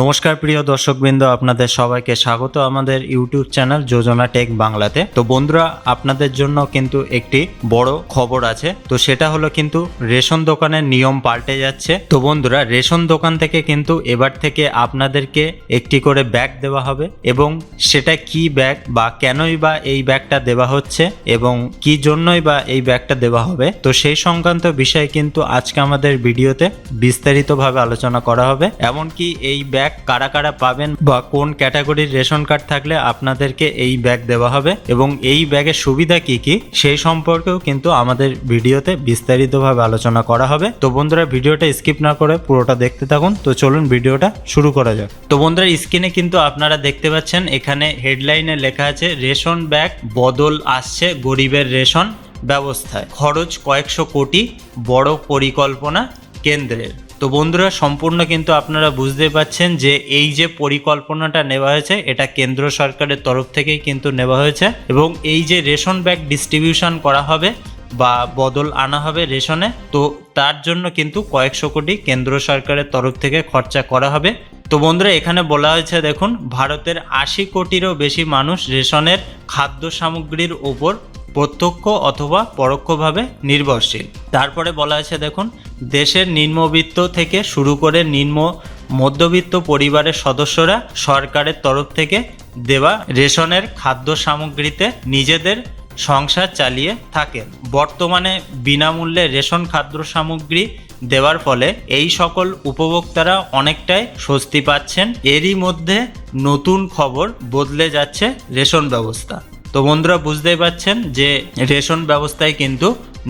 নমস্কার প্রিয় দর্শকবৃন্দ, আপনাদের সবাইকে স্বাগত আমাদের ইউটিউব চ্যানেল যোজনা টেক বাংলাতে। তো বন্ধুরা, আপনাদের জন্য কিন্তু একটি বড় খবর আছে। তো সেটা হলো কিন্তু রেশন দোকানের নিয়ম পাল্টে যাচ্ছে। তো বন্ধুরা, রেশন দোকান থেকে কিন্তু এবার থেকে আপনাদেরকে একটি করে ব্যাগ দেওয়া হবে এবং সেটা কি ব্যাগ বা কেনই বা এই ব্যাগটা দেওয়া হচ্ছে এবং কি জন্যই বা এই ব্যাগটা দেওয়া হবে। তো সেই সংক্রান্ত বিষয়ে কিন্তু আজকে আমাদের ভিডিওতে বিস্তারিতভাবে আলোচনা করা হবে। এমনকি এই ব্যাগ কারা কারা পাবেন বা কোন ক্যাটাগরির রেশন কার্ড থাকলে আপনাদেরকে এই ব্যাগ দেওয়া হবে এবং এই ব্যাগের সুবিধা কি কি সেই সম্পর্কেও কিন্তু আমাদের ভিডিওতে বিস্তারিতভাবে আলোচনা করা হবে। তো বন্ধুরা, ভিডিওটা স্কিপ না করে পুরোটা দেখতে থাকুন। তো চলুন ভিডিওটা শুরু করা যাক। তো বন্ধুরা, স্ক্রিনে কিন্তু আপনারা দেখতে পাচ্ছেন, এখানে হেডলাইনে লেখা আছে, রেশন ব্যাগ বদল আসছে গরিবের রেশন ব্যবস্থায়। খরচ কয়েকশো কোটি, বড় পরিকল্পনা কেন্দ্রের। তো বন্ধুরা, সম্পূর্ণ কিন্তু আপনারা বুঝতে পাচ্ছেন যে এই যে পরিকল্পনাটা নেওয়া হয়েছে, এটা কেন্দ্র সরকারের তরফ থেকেই কিন্তু নেওয়া হয়েছে এবং এই যে রেশন ব্যাগ ডিস্ট্রিবিউশন করা হবে বা বদল আনা হবে রেশনে, তো তার জন্য কিন্তু কয়েকশো কোটি কেন্দ্র সরকারের তরফ থেকে খরচা করা হবে। তো বন্ধুরা, এখানে বলা হয়েছে, দেখুন, ভারতের আশি কোটিরও বেশি মানুষ রেশনের খাদ্য সামগ্রীর ওপর প্রত্যক্ষ অথবা পরোক্ষভাবে নির্ভরশীল। তারপরে বলা আছে, দেখুন, দেশের নিম্নবিত্ত থেকে শুরু করে নিম্ন মধ্যবিত্ত পরিবারের সদস্যরা সরকারের তরফ থেকে দেওয়া রেশনের খাদ্য সামগ্রীতে নিজেদের সংসার চালিয়ে থাকেন। বর্তমানে বিনামূল্যে রেশন খাদ্য সামগ্রী দেওয়ার ফলে এই সকল উপভোক্তারা অনেকটাই স্বস্তি পাচ্ছেন। এরই মধ্যে নতুন খবর বদলে যাচ্ছে রেশন ব্যবস্থা। তো বন্ধুরা বুঝতেই পাচ্ছেন যে রেশন ব্যবস্থায় কিন্তু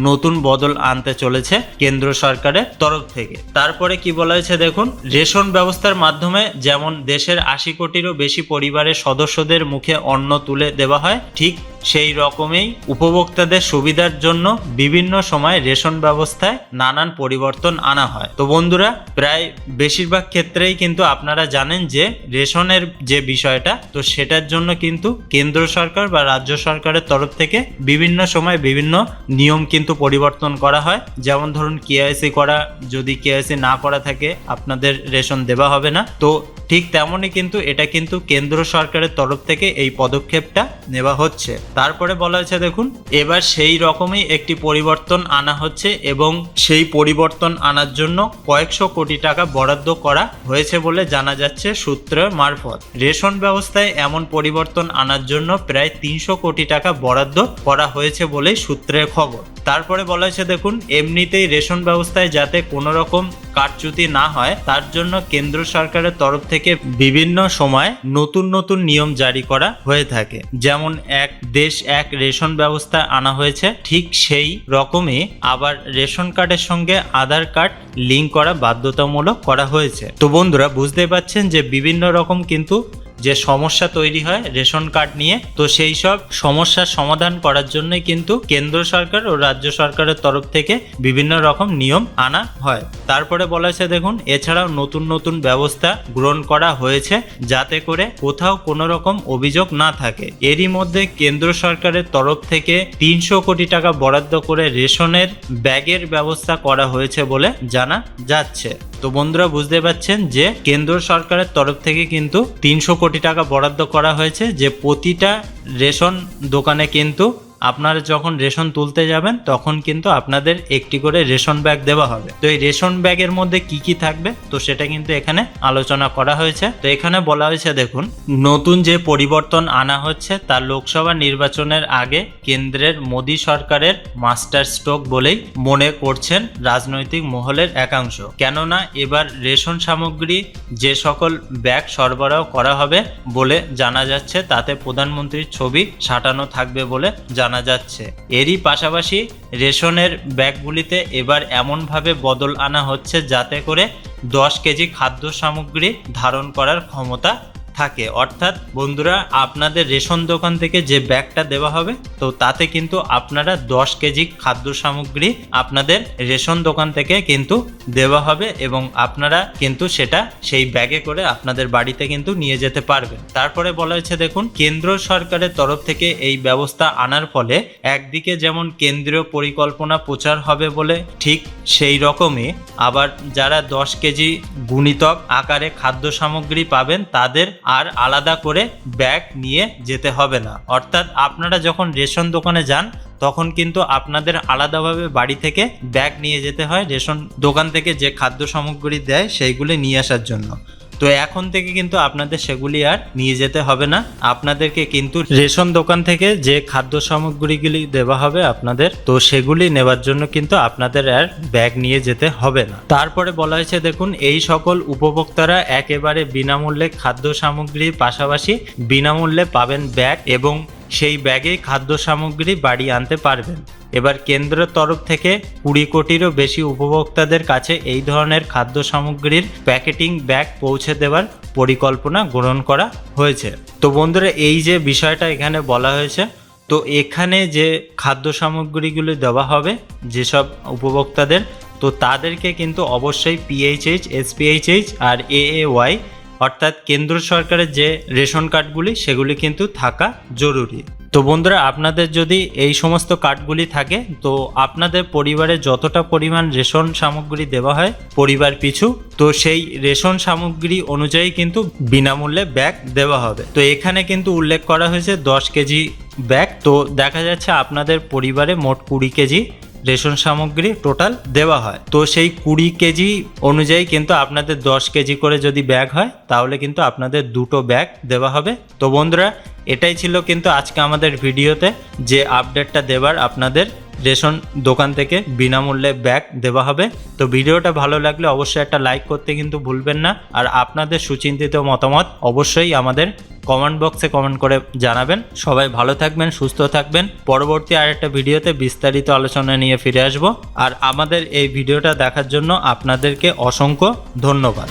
নতুন বদল আনতে চলেছে কেন্দ্র সরকারের তরফ থেকে। তারপরে কি বলা হয়েছে দেখুন, রেশন ব্যবস্থার মাধ্যমে যেমন দেশের আশি কোটিরও বেশি পরিবারের সদস্যদের মুখে অন্ন তুলে দেওয়া হয়, ঠিক সেই রকমই উপভোক্তাদের সুবিধার জন্য বিভিন্ন সময় রেশন ব্যবস্থায় নানান পরিবর্তন আনা হয়। তো বন্ধুরা, প্রায় বেশিরভাগ ক্ষেত্রেই কিন্তু আপনারা জানেন যে রেশনের যে বিষয়টা, তো সেটার জন্য কিন্তু কেন্দ্র সরকার বা রাজ্য সরকারের তরফ থেকে বিভিন্ন সময় বিভিন্ন নিয়ম কিন্তু পরিবর্তন করা হয়। যেমন ধরুন কেআইসি করা, যদি কেআইসি না করা থাকে, আপনাদের রেশন দেওয়া হবে না। তো ঠিক তেমনই কিন্তু এটা কিন্তু কেন্দ্র সরকারের তরফ থেকে এই পদক্ষেপটা নেওয়া হচ্ছে। তারপরে বলা হয়েছে, দেখুন, এবার সেই রকমই একটি পরিবর্তন আনা হচ্ছে এবং সেই পরিবর্তন আনার জন্য কয়েকশো কোটি টাকা বরাদ্দ করা হয়েছে বলে জানা যাচ্ছে সূত্রের মারফত। রেশন ব্যবস্থায় এমন পরিবর্তন আনার জন্য প্রায় তিনশো কোটি টাকা বরাদ্দ করা হয়েছে বলেই সূত্রের খবর। তারপরে বলা হয়েছে, দেখুন, এমনিতেই রেশন ব্যবস্থায় যাতে কোনো রকম কারচুতি না হয়, তার জন্য কেন্দ্র সরকারের তরফ থেকে বিভিন্ন সময় নতুন নতুন নিয়ম জারি করা হয়ে থাকে। যেমন এক, দেশ এক রেশন ব্যবস্থা আনা হয়েছে, ঠিক সেই রকমই আবার রেশন কার্ডের সঙ্গে আধার কার্ড লিঙ্ক করা বাধ্যতামূলক করা হয়েছে। তো বন্ধুরা বুঝতে পারছেন যে বিভিন্ন রকম কিন্তু যে সমস্যা তৈরি হয় রেশন কার্ড নিয়ে, তো সেই সব সমস্যার সমাধান করার জন্যই কিন্তু কেন্দ্র সরকার ও রাজ্য সরকারের তরফ থেকে বিভিন্ন রকম নিয়ম আনা হয়। তারপরে বলা হয়েছে, দেখুন, এছাড়াও নতুন নতুন ব্যবস্থা গ্রহণ করা হয়েছে যাতে করে কোথাও কোনো রকম অভিযোগ না থাকে। এরই মধ্যে কেন্দ্র সরকারের তরফ থেকে তিনশো কোটি টাকা বরাদ্দ করে রেশনের ব্যাগের ব্যবস্থা করা হয়েছে বলে জানা যাচ্ছে। তো বন্ধুরা, বুঝতে পারছেন যে কেন্দ্র সরকারের তরফ থেকে কিন্তু তিনশো কোটি টাকা বরাদ্দ করা হয়েছে যে প্রতিটা রেশন দোকানে কিন্তু আপনারা যখন রেশন তুলতে যাবেন, তখন কিন্তু আপনাদের একটি করে রেশন ব্যাগ দেওয়া হবে। তো এই রেশন ব্যাগের মধ্যে কি কি থাকবে? তো সেটা কিন্তু এখানে আলোচনা করা হয়েছে। তো এখানে বলা হয়েছে, দেখুন, নতুন যে পরিবর্তন আনা হচ্ছে, তা লোকসভা নির্বাচনের আগে কেন্দ্রের মোদী সরকারের মাস্টার স্ট্রোক বলেই মনে করছেন রাজনৈতিক মহলের একাংশ। কেননা, এবার রেশন সামগ্রী যে সকল ব্যাগ সরবরাহ করা হবে বলে জানা যাচ্ছে, তাতে প্রধানমন্ত্রীর ছবি সাঁটানো থাকবে বলে জানা যাচ্ছে। এরই পাশাপাশি রেশনের ব্যাগগুলিতে এবার এমনভাবে বদল আনা হচ্ছে যাতে করে দশ কেজি খাদ্য সামগ্রী ধারণ করার ক্ষমতা থাকে। অর্থাৎ বন্ধুরা, আপনাদের রেশন দোকান থেকে যে ব্যাগটা দেওয়া হবে, তো তাতে কিন্তু আপনারা দশ কেজি খাদ্য সামগ্রী আপনাদের রেশন দোকান থেকে কিন্তু দেওয়া হবে এবং আপনারা কিন্তু সেটা সেই ব্যাগে করে আপনাদের বাড়িতে কিন্তু নিয়ে যেতে পারবেন। তারপরে বলা হয়েছে, দেখুন, কেন্দ্র সরকারের তরফ থেকে এই ব্যবস্থা আনার ফলে একদিকে যেমন কেন্দ্রীয় পরিকল্পনা প্রচার হবে বলে ঠিক সেই রকমই, আবার যারা দশ কেজি গুণিতক আকারে খাদ্য সামগ্রী পাবেন তাদের আর আলাদা করে ব্যাগ নিয়ে যেতে হবে না। অর্থাৎ আপনারা যখন রেশন দোকানে যান, তখন কিন্তু আপনাদের আলাদাভাবে বাড়ি থেকে ব্যাগ নিয়ে যেতে হয় রেশন দোকান থেকে যে খাদ্য সামগ্রী দেয়, সেইগুলি নিয়ে আসার জন্য। তো এখন থেকে কিন্তু আপনাদের সেগুলি আর নিয়ে যেতে হবে না। আপনাদেরকে কিন্তু রেশন দোকান থেকে যে খাদ্য সামগ্রীগুলি দেওয়া হবে আপনাদের, তো সেগুলি নেবার জন্য কিন্তু আপনাদের আর ব্যাগ নিয়ে যেতে হবে না। তারপরে বলা হয়েছে, দেখুন, এই সকল উপভোক্তারা একেবারে বিনামূল্যে খাদ্য সামগ্রীর পাশাপাশি বিনামূল্যে পাবেন ব্যাগ এবং সেই ব্যাগে খাদ্য সামগ্রী বাড়ি আনতে পারবেন। এবার কেন্দ্রের তরফ থেকে কুড়ি কোটিরও বেশি উপভোক্তাদের কাছে এই ধরনের খাদ্য সামগ্রীর প্যাকেটিং ব্যাগ পৌঁছে দেওয়ার পরিকল্পনা গ্রহণ করা হয়েছে। তো বন্ধুরা, এই যে বিষয়টা এখানে বলা হয়েছে, তো এখানে যে খাদ্য সামগ্রীগুলি দেওয়া হবে যেসব উপভোক্তাদের, তো তাদেরকে কিন্তু অবশ্যই পিএইচএইচ এসপিএইচএইচ আর এএওয়াই অর্থাৎ কেন্দ্র সরকারের যে রেশন কার্ডগুলি, সেগুলি কিন্তু থাকা জরুরি। তো বন্ধুরা, আপনাদের যদি এই সমস্ত কার্ডগুলি থাকে, তো আপনাদের পরিবারে যতটা পরিমাণ রেশন সামগ্রী দেওয়া হয়, পরিবার পিছু, তো সেই রেশন সামগ্রী অনুযায়ী কিন্তু বিনামূল্যে ব্যাগ দেওয়া হবে। তো এখানে কিন্তু উল্লেখ করা হয়েছে দশ কেজি ব্যাগ। তো দেখা যাচ্ছে আপনাদের পরিবারে মোট কুড়ি কেজি রেশন সামগ্রী টোটাল দেওয়া হয়। তো সেই কুড়ি কেজি অনুযায়ী কিন্তু আপনাদের দশ কেজি করে যদি ব্যাগ হয়, তাহলে কিন্তু আপনাদের দুটো ব্যাগ দেওয়া হবে। তো বন্ধুরা, এটাই ছিল কিন্তু আজকে আমাদের ভিডিওতে যে আপডেটটা দেবার আপনাদের রেশন দোকান থেকে বিনামূল্যে ব্যাগ দেওয়া হবে। তো ভিডিওটা ভালো লাগলে অবশ্যই একটা লাইক করতে কিন্তু ভুলবেন না। আর আপনাদের সুচিন্তিত মতামত অবশ্যই আমাদের কমেন্ট বক্সে কমেন্ট করে জানাবেন। সবাই ভালো থাকবেন, সুস্থ থাকবেন। পরবর্তী আরেকটা ভিডিওতে বিস্তারিত আলোচনা নিয়ে ফিরে আসব। আর আমাদের এই ভিডিওটা দেখার জন্য আপনাদেরকে অসংখ্য ধন্যবাদ।